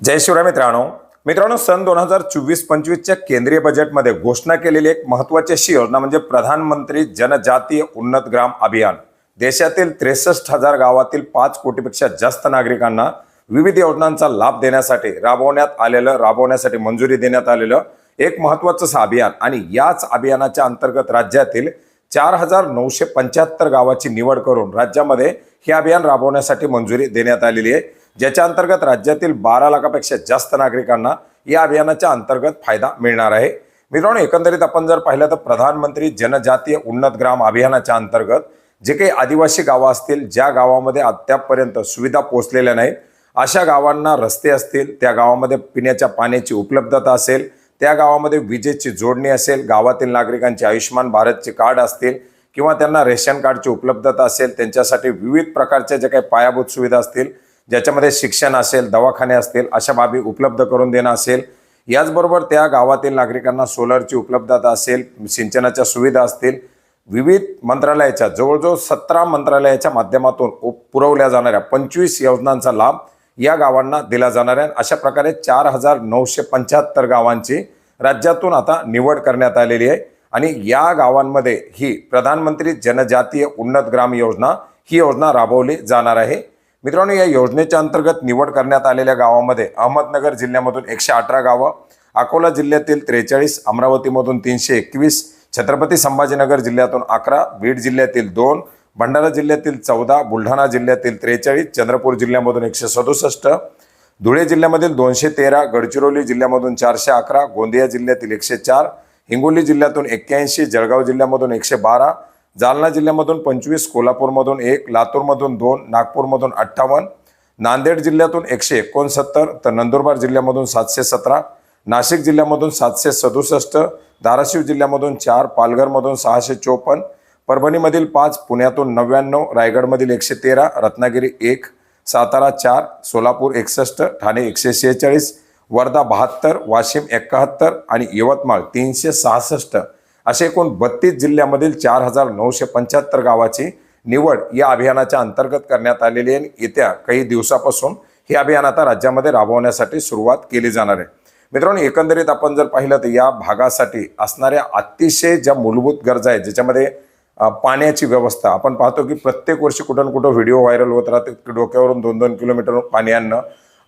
जय शिवराय मित्रांनो. मित्रांनो सन दोन हजार चोवीस पंचवीसच्या केंद्रीय बजेटमध्ये घोषणा केलेली एक महत्वाची अशी योजना म्हणजे प्रधानमंत्री जनजातीय उन्नत ग्राम अभियान. देशातील त्रेसष्ट हजार गावातील पाच कोटीपेक्षा जास्त नागरिकांना विविध योजनांचा लाभ देण्यासाठी राबवण्यात आलेलं राबवण्यासाठी मंजुरी देण्यात आलेलं एक महत्वाचं अभियान. आणि याच अभियानाच्या अंतर्गत राज्यातील चार हजार नऊशे पंच्याहत्तर गावाची निवड करून राज्यामध्ये हे अभियान राबवण्यासाठी मंजुरी देण्यात आलेली आहे. ज्याच्या अंतर्गत राज्यातील बारा लाखापेक्षा जास्त नागरिकांना या अभियानाच्या अंतर्गत फायदा मिळणार आहे. मित्रांनो एकंदरीत आपण जर पाहिलं तर प्रधानमंत्री जनजातीय उन्नत ग्राम अभियानाच्या अंतर्गत जे काही आदिवासी गावं असतील ज्या गावामध्ये अद्यापपर्यंत सुविधा पोहोचलेल्या नाहीत अशा गावांना रस्ते असतील त्या गावामध्ये पिण्याच्या पाण्याची उपलब्धता असेल त्या गावामध्ये विजेची जोडणी असेल गावातील नागरिकांचे आयुष्यमान भारतचे कार्ड असतील किंवा त्यांना रेशन कार्डची उपलब्धता असेल त्यांच्यासाठी विविध प्रकारच्या ज्या काही पायाभूत सुविधा असतील ज्याच्यामध्ये शिक्षण असेल दवाखाने असतील अशा बाबी उपलब्ध करून देणं असेल. याचबरोबर त्या गावातील नागरिकांना सोलरची उपलब्धता असेल सिंचनाच्या सुविधा असतील. विविध मंत्रालयाच्या जवळजवळ सतरा मंत्रालयाच्या माध्यमातून उप- पुरवल्या जाणाऱ्या पंचवीस योजनांचा लाभ या गावांना दिला जाणार आहे. अशा प्रकारे चार हजार नऊशे पंच्याहत्तर गावांची राज्यातून आता निवड करण्यात आलेली आहे. आणि या गावांमध्ये ही प्रधानमंत्री जनजातीय उन्नत ग्राम योजना ही योजना राबवली जाणार आहे. मित्रांनो या योजनेच्या अंतर्गत निवड करण्यात आलेल्या गावामध्ये अहमदनगर जिल्ह्यामधून एकशे अठरा गावं अकोला जिल्ह्यातील त्रेचाळीस अमरावतीमधून तीनशे एकवीस छत्रपती संभाजीनगर जिल्ह्यातून अकरा बीड जिल्ह्यातील दोन भंडारा जिल्ह्यातील चौदा बुलढाणा जिल्ह्यातील त्रेचाळीस चंद्रपूर जिल्ह्यामधून एकशे सदुसष्ट धुळे जिल्ह्यामधील दोनशे तेरा गडचिरोली जिल्ह्यामधून चारशे अकरा गोंदिया जिल्ह्यातील एकशे चार हिंगोली जिल्ह्यातून एक्क्याऐंशी जळगाव जिल्ह्यामधून एकशे बारा जालना जिल्ह्यामधून पंचवीस कोल्हापूरमधून एक लातूरमधून दोन नागपूरमधून अठ्ठावन्न नांदेड जिल्ह्यातून एकशे एकोणसत्तर तर नंदुरबार जिल्ह्यामधून सातशे सतरा नाशिक जिल्ह्यामधून सातशे सदुसष्ट धाराशिव जिल्ह्यामधून चार पालघरमधून सहाशे चोपन्न परभणीमधील पाच पुण्यातून नव्याण्णव रायगडमधील एकशे तेरा रत्नागिरी एक सातारा चार सोलापूर एकसष्ट ठाणे एकशे शेहेचाळीस वर्धा बहात्तर वाशिम एकाहत्तर आणि यवतमाळ तीनशे सहासष्ट. असे एकूण बत्तीस जिल्ह्यामधील चार हजार नऊशे पंच्याहत्तर गावाची निवड या अभियानाच्या अंतर्गत करण्यात आलेली आहे. आणि येत्या काही दिवसापासून हे अभियान आता राज्यामध्ये राबवण्यासाठी सुरुवात केली जाणार आहे. मित्रांनो एकंदरीत आपण जर पाहिलं तर या भागासाठी असणाऱ्या अतिशय ज्या मूलभूत गरजा आहेत ज्याच्यामध्ये पाण्याची व्यवस्था आपण पाहतो की प्रत्येक वर्षी कुठं कुठं व्हिडिओ व्हायरल होत राहते डोक्यावरून दोन दोन किलोमीटर पाणी आणणं.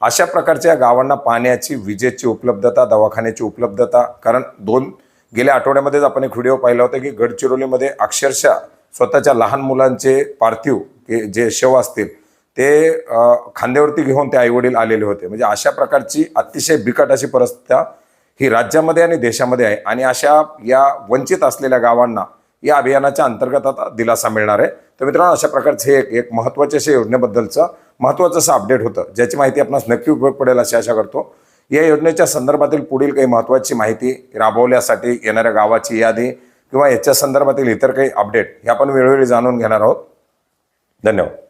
अशा प्रकारच्या गावांना पाण्याची विजेची उपलब्धता दवाखान्याची उपलब्धता कारण दोन गेल्या आठवड्यामध्येच आपण एक व्हिडिओ पाहिला होता की गडचिरोलीमध्ये अक्षरशः स्वतःच्या लहान मुलांचे पार्थिव के जे शव असतील ते खांद्यावरती घेऊन ते आईवडील आलेले होते. म्हणजे अशा प्रकारची अतिशय बिकट अशी परिस्थिती ही राज्यामध्ये आणि देशामध्ये आहे. आणि अशा या वंचित असलेल्या गावांना या अभियानाच्या अंतर्गत आता दिलासा मिळणार आहे. तर मित्रांनो अशा प्रकारचे एक एक महत्त्वाचे असे योजनेबद्दलचं महत्त्वाचं असं अपडेट होतं ज्याची माहिती आपणास नक्की उपयोग पडेल अशी आशा करतो. या योजनेच्या संदर्भातील पुढील काही महत्त्वाची माहिती राबवल्यासाठी येणाऱ्या गावाची यादी किंवा याच्या संदर्भातील इतर काही अपडेट हे आपण वेळोवेळी जाणून घेणार आहोत. धन्यवाद.